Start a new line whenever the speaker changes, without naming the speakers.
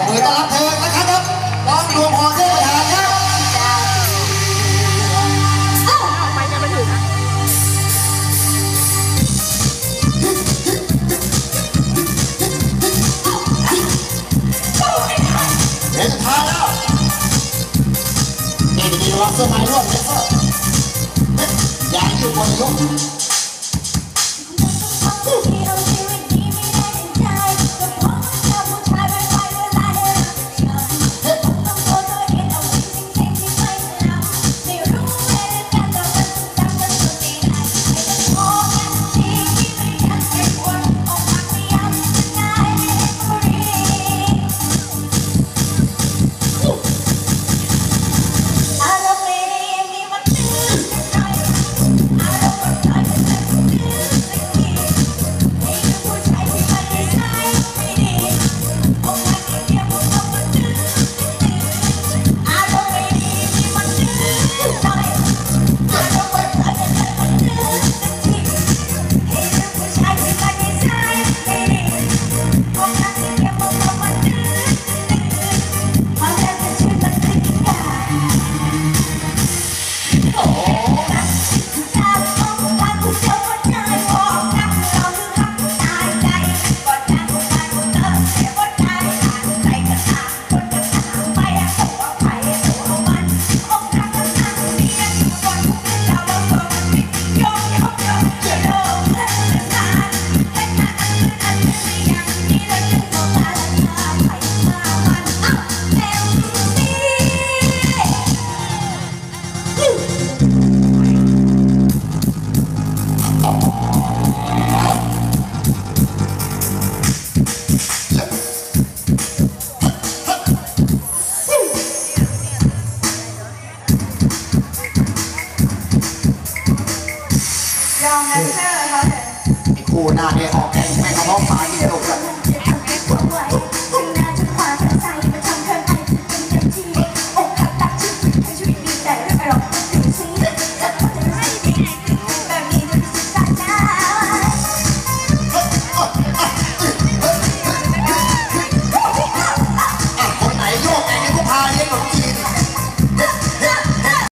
บมือต้อนรับเธอนะครับน้องดวงพรเทพประธานครับ
ไปจะไปถึงนะ
เดี๋ยวจะทานแล้วนี่ดีๆวางเสื้อไม้ร่วมเลยเสื้อย่าอยู่บนยก
ยอมแฮมสเตอร์เขาเลย
ไอ้คู่หน้าเนี่ยออกแข่งแม่งกระเพาะปลาที่ตกกัน
เ